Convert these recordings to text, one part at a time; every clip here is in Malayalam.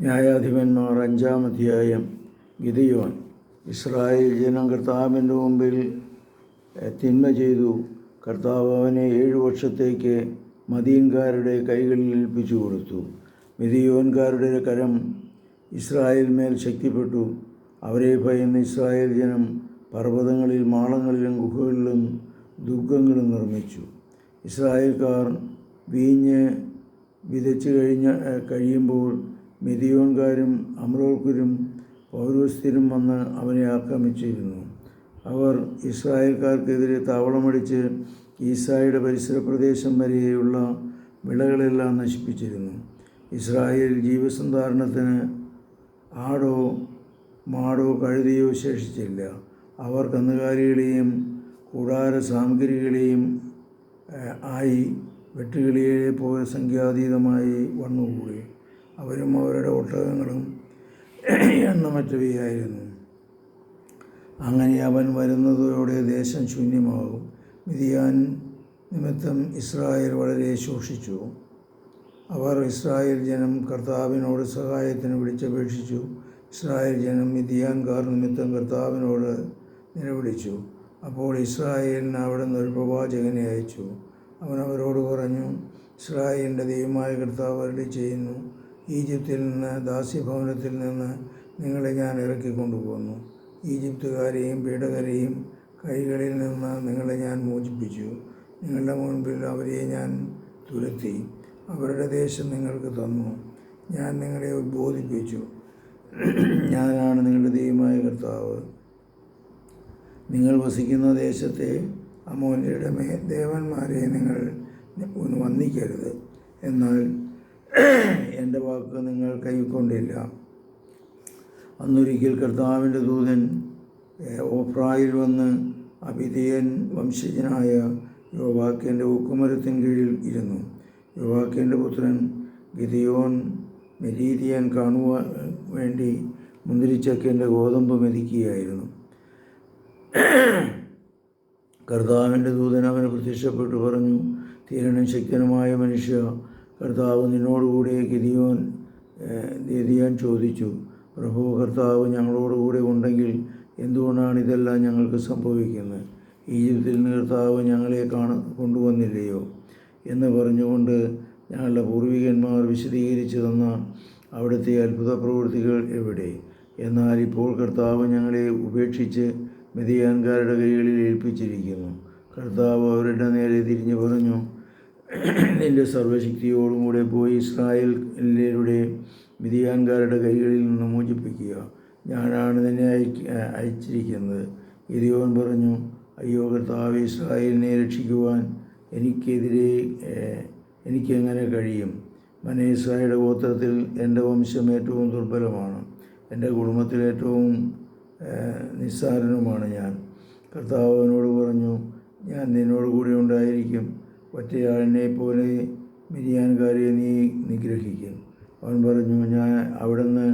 ന്യായാധിപന്മാർ അഞ്ചാം അധ്യായം ഗിതിയോൻ ഇസ്രായേൽ ജനം കർത്താവിന്റെ മുമ്പിൽ തിന്മ ചെയ്തു. കർത്താവ് അവനെ ഏഴു വർഷത്തേക്ക് മദീൻകാരുടെ കൈകളിൽ ഏൽപ്പിച്ചു കൊടുത്തു. മിതിയോൻകാരുടെ കരം ഇസ്രായേൽ മേൽ ശക്തിപ്പെട്ടു. അവരെ ഭയന്ന് ഇസ്രായേൽ ജനം പർവതങ്ങളിൽ മാളങ്ങളിലും ഗുഹകളിലും ദുർഗങ്ങളും നിർമ്മിച്ചു. ഇസ്രായേൽക്കാർ വീഞ്ഞ് വിതച്ചു കഴിഞ്ഞ കഴിയുമ്പോൾ മിതിയോൻകാരും അമ്രോൽക്കരും പൗരോസ്ത്യരും വന്ന് അവനെ ആക്രമിച്ചിരുന്നു. അവർ ഇസ്രായേൽക്കാർക്കെതിരെ താവളമടിച്ച് ഈസായുടെ പരിസര പ്രദേശം വരെയുള്ള വിളകളെല്ലാം നശിപ്പിച്ചിരുന്നു. ഇസ്രായേൽ ജീവസന്ധാരണത്തിന് ആടോ മാടോ കഴുതിയോ ശേഷിച്ചില്ല. അവർ കന്നുകാലികളെയും കൂടാര സാമഗ്രികളെയും ആയി വെട്ടുകിളിയെ പോലെ സംഖ്യാതീതമായി വന്നുകൂടി. അവരും അവരുടെ ഒട്ടകങ്ങളും എണ്ണമറ്റവയായിരുന്നു അങ്ങനെ അവൻ വരുന്നതോടെ ദേശം ശൂന്യമാകും. മിതിയാൻ നിമിത്തം ഇസ്രായേൽ വളരെ ശോഷിച്ചു അവർ ഇസ്രായേൽ ജനം കർത്താവിനോട് സഹായത്തിന് വിളിച്ചപേക്ഷിച്ചു. ഇസ്രായേൽ ജനം മിതിയാൻകാർ നിമിത്തം കർത്താവിനോട് നിലവിളിച്ചു. അപ്പോൾ ഇസ്രായേലിന് അവിടെ നിന്ന് ഒരു പ്രവാചകനെ അയച്ചു. അവൻ അവരോട് പറഞ്ഞു ഇസ്രായേലിന്റെ ദൈവമായ കർത്താവ് അരുളി ചെയ്യുന്നു ഈജിപ്തിൽ നിന്ന് ദാസ്യഭവനത്തിൽ നിന്ന് നിങ്ങളെ ഞാൻ ഇറക്കിക്കൊണ്ടുപോന്നു ഈജിപ്തുകാരെയും പീഡകരെയും കൈകളിൽ നിന്ന് നിങ്ങളെ ഞാൻ മോചിപ്പിച്ചു. നിങ്ങളുടെ മുൻപിൽ അവരെ ഞാൻ തുരത്തി. അവരുടെ ദേശം നിങ്ങൾക്ക് തന്നു. ഞാൻ നിങ്ങളെ ഉദ്ബോധിപ്പിച്ചു. ഞാനാണ് നിങ്ങളുടെ ദൈവമായ കർത്താവ്. നിങ്ങൾ വസിക്കുന്ന ദേശത്തെ അമോന്യരുടെ മേ ദേവന്മാരെ നിങ്ങൾ വന്ദിക്കരുത് എന്നാൽ എന്റെ വാക്ക് നിങ്ങൾ കൈക്കൊണ്ടില്ല അന്നൊരിക്കൽ കർത്താവിന്റെ ദൂതൻ ഓഫ്രായിൽ വന്ന് അഭിധേയൻ വംശജനായ യുവാക്കേന്റെ ഊക്കുമരത്തിൻ കീഴിൽ ഇരുന്നു. യുവാക്കേന്റെ പുത്രൻ ഗിതിയോൻ മെരീതിയൻ കാണുവാൻ വേണ്ടി മുന്തിരിച്ചക്കന്റെ ഗോതമ്പ് മെതിക്കുകയായിരുന്നു. കർത്താവിന്റെ ദൂതൻ അവന് പ്രത്യക്ഷപ്പെട്ടു പറഞ്ഞു തീരണം ശക്തനുമായ മനുഷ്യ കർത്താവ് നിന്നോടുകൂടെ ഗതിയോൻ ഗതിയാൻ ചോദിച്ചു പ്രഭു കർത്താവ് ഞങ്ങളോടുകൂടെ ഉണ്ടെങ്കിൽ എന്തുകൊണ്ടാണ് ഇതെല്ലാം ഞങ്ങൾക്ക് സംഭവിക്കുന്നത്? ഈജിപ്തിൽ നിന്ന് കർത്താവ് ഞങ്ങളെ കാണ കൊണ്ടുവന്നില്ലയോ? എന്ന് പറഞ്ഞുകൊണ്ട് ഞങ്ങളുടെ പൂർവികന്മാർ വിശദീകരിച്ചു തന്ന അവിടുത്തെ അത്ഭുത പ്രവൃത്തികൾ എവിടെ? എന്നാൽ ഇപ്പോൾ കർത്താവ് ഞങ്ങളെ ഉപേക്ഷിച്ച് മെതിയാൻകാരുടെ കൈകളിൽ ഏൽപ്പിച്ചിരിക്കുന്നു. കർത്താവ് അവരുടെ നേരെ തിരിഞ്ഞു പറഞ്ഞു നിന്റെ സർവശക്തിയോടും കൂടെ പോയി ഇസ്രായേലിലൂടെ മിതിയാൻകാരുടെ കൈകളിൽ നിന്ന് മോചിപ്പിക്കുക. ഞാനാണ് നിന്നെ അയക്ക അയച്ചിരിക്കുന്നത്. ഗിരിയോൻ പറഞ്ഞു അയ്യോ കർത്താവ് ഇസ്രായേലിനെ രക്ഷിക്കുവാൻ എനിക്കെതിരെ എനിക്കെങ്ങനെ കഴിയും? മനേസായുടെ ഗോത്രത്തിൽ എന്റെ വംശം ഏറ്റവും ദുർബലമാണ്. എന്റെ കുടുംബത്തിൽ ഏറ്റവും നിസ്സാരനുമാണ് ഞാൻ. കർത്താവ് പറഞ്ഞു ഞാൻ നിന്നോട് കൂടെ ഉണ്ടായിരിക്കും. ഒറ്റയാളിനെ പോലെ മിരിയാൻകാരെ നീ നിഗ്രഹിക്കും. അവൻ പറഞ്ഞു ഞാൻ അവിടുന്ന്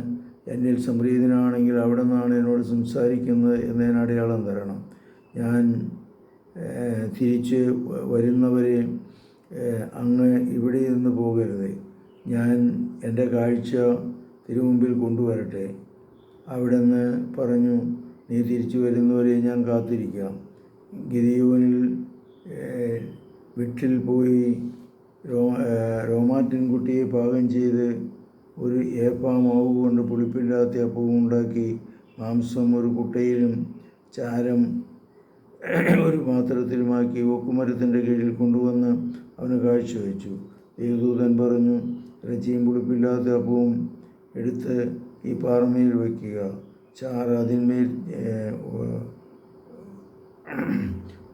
എന്നിൽ സംപ്രീതനാണെങ്കിൽ അവിടെ നിന്നാണ് എന്നോട് സംസാരിക്കുന്നത് എന്നതിന് അടയാളം തരണം. ഞാൻ തിരിച്ച് വരുന്നവരെ അങ്ങ് ഇവിടെ നിന്ന് പോകരുത്. ഞാൻ എന്റെ കാഴ്ച തിരുമുമ്പിൽ കൊണ്ടുവരട്ടെ. അവിടുന്ന് പറഞ്ഞു നീ തിരിച്ചു വരുന്നവരെ ഞാൻ കാത്തിരിക്കാം. ഗിരിയോനിൽ വീട്ടിൽ പോയി രോ ഏഹ്, റോമാറ്റിൻ കുട്ടിയെ പാകം ചെയ്ത് ഒരു ഏപ്പാ മാവ് കൊണ്ട് പുളിപ്പില്ലാത്ത അപ്പവും ഉണ്ടാക്കി മാംസം ഒരു കുട്ടയിലും ചാരം ഒരു പാത്രത്തിലുമാക്കി ഓക്കുമരത്തിന്റെ കീഴിൽ കൊണ്ടുവന്ന് അവന് കാഴ്ചവെച്ചു. ദേവദൂതൻ പറഞ്ഞു ഇറച്ചിയും പുളിപ്പില്ലാത്ത അപ്പവും എടുത്ത് ഈ പാറമയിൽ വയ്ക്കുക. ചാറ് അതിന്മേൽ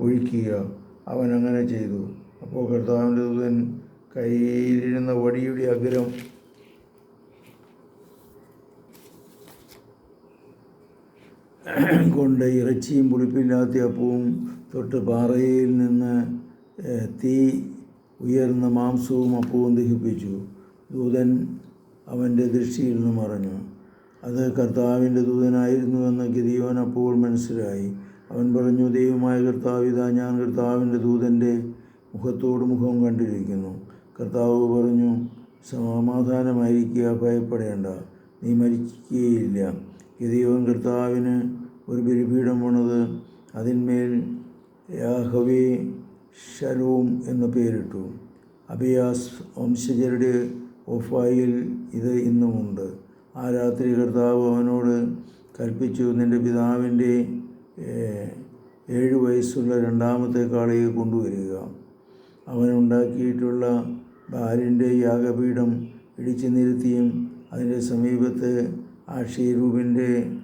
ഒഴിക്കുക. അവൻ അങ്ങനെ ചെയ്തു. അപ്പോൾ കർത്താവിന്റെ ദൂതൻ കയ്യിലിരുന്ന വടിയുടെ അഗ്രം കൊണ്ട് ഇറച്ചിയും പുളിപ്പില്ലാത്ത അപ്പവും തൊട്ട് പാറയിൽ നിന്ന് തീ ഉയർന്ന മാംസവും അപ്പവും ദഹിപ്പിച്ചു. ദൂതൻ അവന്റെ ദൃഷ്ടിയിൽ നിന്ന് മറഞ്ഞു. അത് കർത്താവിന്റെ ദൂതനായിരുന്നുവെന്ന് ഗിരിയോൻ അപ്പോൾ മനസ്സിലായി. അവൻ പറഞ്ഞു ദൈവമായ കർത്താവ് ഇതാ ഞാൻ കർത്താവിന്റെ ദൂതന്റെ മുഖത്തോട് മുഖം കണ്ടിരിക്കുന്നു. കർത്താവ് പറഞ്ഞു സമാധാനമായിരിക്കുക ഭയപ്പെടേണ്ട നീ മരിക്കുകയില്ല. ഗതിയോൻ കർത്താവിന് ഒരു ബലിപീഠം പണിത് അതിന്മേൽ യാഹവേ ഷലോം എന്ന പേരിട്ടു. അബിയാസ് വംശജരുടെ ഒഫായിൽ ഇത് ഇന്നുമുണ്ട്. ആ രാത്രി കർത്താവ് അവനോട് കൽപ്പിച്ചു നിന്റെ പിതാവിന്റെ ഏഴ് വയസ്സുള്ള രണ്ടാമത്തെ കാളയെ കൊണ്ടുവരിക. അവനുണ്ടാക്കിയിട്ടുള്ള ബാലിന്റെ യാഗപീഠം ഇടിച്ചു നിരത്തിയും അതിന്റെ സമീപത്ത് ആക്ഷീരൂപിന്റെ ഷീരൂപിന്റെ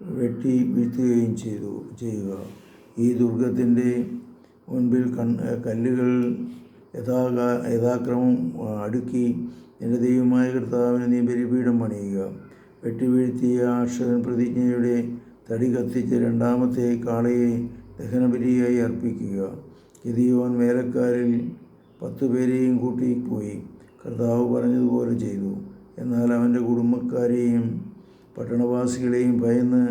വെട്ടി വീഴ്ത്തുകയും ചെയ്തു ചെയ്യുക. ഈ ദുർഗത്തിന്റെ മുൻപിൽ കൺ കല്ലുകൾ യഥാകാ യഥാക്രമം അടുക്കി എന്റെ ദൈവമായ കർത്താവിന് നീ ബലിപീഠം പണിയുക. വെട്ടി വീഴ്ത്തിയ അക്ഷരൻ പ്രതിജ്ഞയുടെ തടി കത്തിച്ച് രണ്ടാമത്തെ കാളയെ ദഹനബലിയായി അർപ്പിക്കുക. ഗതിയോൻ വേലക്കാരിൽ പത്തു പേരെയും കൂട്ടി പോയി. കർത്താവ് പറഞ്ഞതുപോലെ ചെയ്തു. എന്നാൽ അവന്റെ കുടുംബക്കാരെയും പട്ടണവാസികളെയും ഭയന്ന്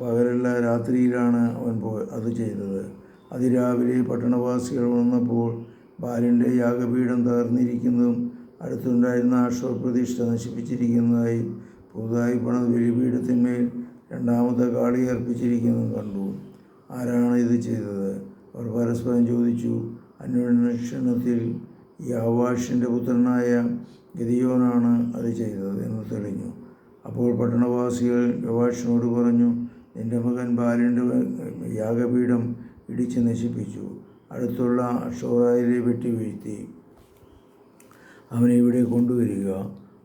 പകലല്ല രാത്രിയിലാണ് അവൻ പോ അത് ചെയ്തത്. അതിരാവിലെ പട്ടണവാസികൾ വന്നപ്പോൾ ബാലിന്റെ യാഗപീഠം തകർന്നിരിക്കുന്നതും അടുത്തുണ്ടായിരുന്ന ആശ്വപ്രതിഷ്ഠ നശിപ്പിച്ചിരിക്കുന്നതായി പുതുതായി പണത് ബലിപീഠത്തിന്മേൽ രണ്ടാമത്തെ കാളി അർപ്പിച്ചിരിക്കുന്നതും കണ്ടു. ആരാണ് ഇത് ചെയ്തത്? അവർ പരസ്പരം ചോദിച്ചു അന്വേഷണത്തിൽ യാവാഷിന്റെ പുത്രനായ ഗതിയോനാണ് അത് ചെയ്തത് എന്ന് തെളിഞ്ഞു. അപ്പോൾ പട്ടണവാസികൾ യവാഷിനോട് പറഞ്ഞു നിന്റെ മകൻ ബാലിന്റെ യാഗപീഠം ഇടിച്ച് നശിപ്പിച്ചു. അടുത്തുള്ള ഷോറായിലെ വെട്ടി വീഴ്ത്തി. അവനെ ഇവിടെ കൊണ്ടുവരിക.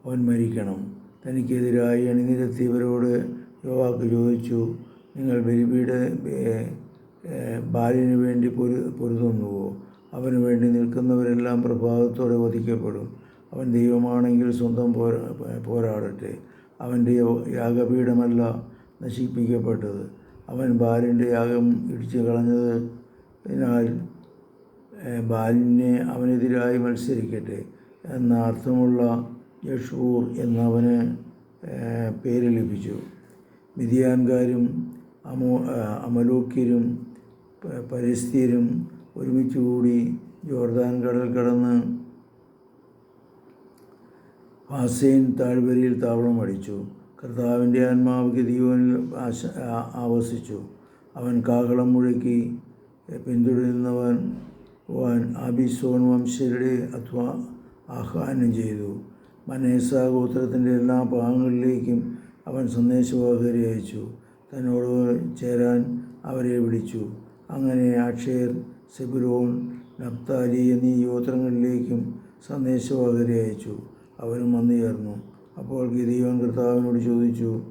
അവൻ മരിക്കണം. തനിക്കെതിരായി അണിനിരത്തിയവരോട് യോവാക്ക് ചോദിച്ചു നിങ്ങൾ ബലിപീഠ ബാലിന് വേണ്ടി പൊരു പൊരുതുന്നുവോ? അവന് വേണ്ടി നിൽക്കുന്നവരെല്ലാം പ്രഭാതത്തോടെ വധിക്കപ്പെടും. അവൻ ദൈവമാണെങ്കിൽ സ്വന്തം പോരാ പോരാടട്ടെ. അവന്റെ യാഗപീഠമല്ല നശിപ്പിക്കപ്പെട്ടത്. അവൻ ബാലിന്റെ യാഗം ഇടിച്ചു കളഞ്ഞത് അതിനാൽ ബാലിനെ അവനെതിരായി മത്സരിക്കട്ടെ എന്ന അർത്ഥമുള്ള യഷൂർ എന്നവന് പേര് ലഭിച്ചു. മിതിയാൻകാരും അമോ അമലോക്യരും പരിസ്ഥിരും ഒരുമിച്ച് കൂടി ജോർദാൻ കടൽ കടന്ന് ഹാസൈൻ താഴ്വരയിൽ താവളം അടിച്ചു. കർത്താവിന്റെ ആത്മാവ് ഗതിയോനിൽ ആശ ആവസിച്ചു. അവൻ കാഹളം മുഴക്കി പിന്തുടരുന്നവൻ വാൻ ആബിസോൻ വംശരുടെ അഥവാ ആഹ്വാനം ചെയ്തു. മനേസ ഗോത്രത്തിന്റെ എല്ലാ ഭാഗങ്ങളിലേക്കും അവൻ സന്ദേശവാഹകരെ അയച്ചു. തന്നോട് ചേരാൻ അവരെ വിളിച്ചു. അങ്ങനെ അക്ഷയർ സെബുലോൺ നപ്താലി എന്നീ ഗോത്രങ്ങളിലേക്കും സന്ദേശവാഹകരെ അയച്ചു. അവരും വന്നു ചേർന്നു. അപ്പോൾ ഗിരിയോൻ കർത്താവിനോട് ചോദിച്ചു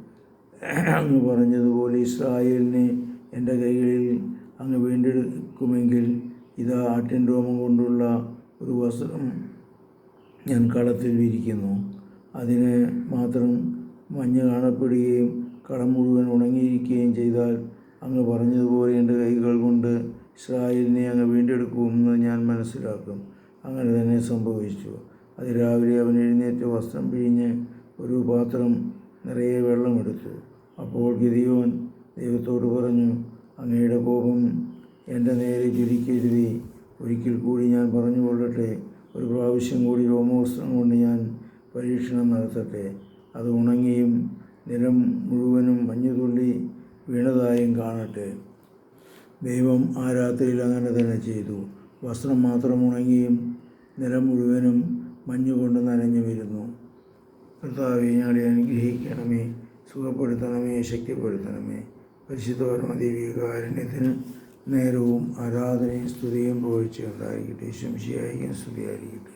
അങ്ങ് പറഞ്ഞതുപോലെ ഇസ്രായേലിനെ എന്റെ കൈകളിൽ അങ്ങ് വീണ്ടെടുക്കുമെങ്കിൽ ഇതാ ആട്ടിൻ രോമം കൊണ്ടുള്ള ഒരു വസ്ത്രം ഞാൻ കളത്തിൽ വിരിക്കുന്നു. അതിന് മാത്രം മഞ്ഞ് കാണപ്പെടുകയും കടം മുഴുവൻ ഉണങ്ങിയിരിക്കുകയും ചെയ്താൽ അങ്ങ് പറഞ്ഞതുപോലെ എന്റെ കൈകൾ കൊണ്ട് ഇസ്രായേലിനെ അങ്ങ് വീണ്ടെടുക്കുമെന്ന് ഞാൻ മനസ്സിലാക്കും. അങ്ങനെ തന്നെ സംഭവിച്ചു. അതിരാവിലെ അവൻ എഴുന്നേറ്റ് വസ്ത്രം പിഴിഞ്ഞ് ഒരു പാത്രം നിറയെ വെള്ളമെടുത്തു. അപ്പോൾ ഗിരിയോൻ ദൈവത്തോട് പറഞ്ഞു അങ്ങയുടെ കോപം എന്റെ നേരെ ജ്വലിക്കരുതേ ഒരിക്കൽ കൂടി ഞാൻ പറഞ്ഞു കൊള്ളട്ടെ ഒരു പ്രാവശ്യം കൂടി രോമവസ്ത്രം കൊണ്ട് ഞാൻ പരീക്ഷണം നടത്തട്ടെ. അത് ഉണങ്ങിയും നിലം മുഴുവനും മഞ്ഞുതുള്ളി വീണതായും കാണട്ടെ. ദൈവം ആ രാത്രിയിൽ അങ്ങനെ തന്നെ ചെയ്തു. വസ്ത്രം മാത്രം ഉണങ്ങിയും നിലം മുഴുവനും മഞ്ഞുകൊണ്ട് നനഞ്ഞു വരുന്നു കർത്താവെ ഞങ്ങളെ അനുഗ്രഹിക്കണമേ. സുഖപ്പെടുത്തണമേ ശക്തിപ്പെടുത്തണമേ. പരിശുദ്ധ പരമദേവികാരണ്യത്തിന് നേരവും ആരാധനയും സ്തുതിയും പ്രവഹിച്ചുണ്ടായിരിക്കട്ടെ ശംശിയായിരിക്കും സ്തുതിയായിരിക്കട്ടെ.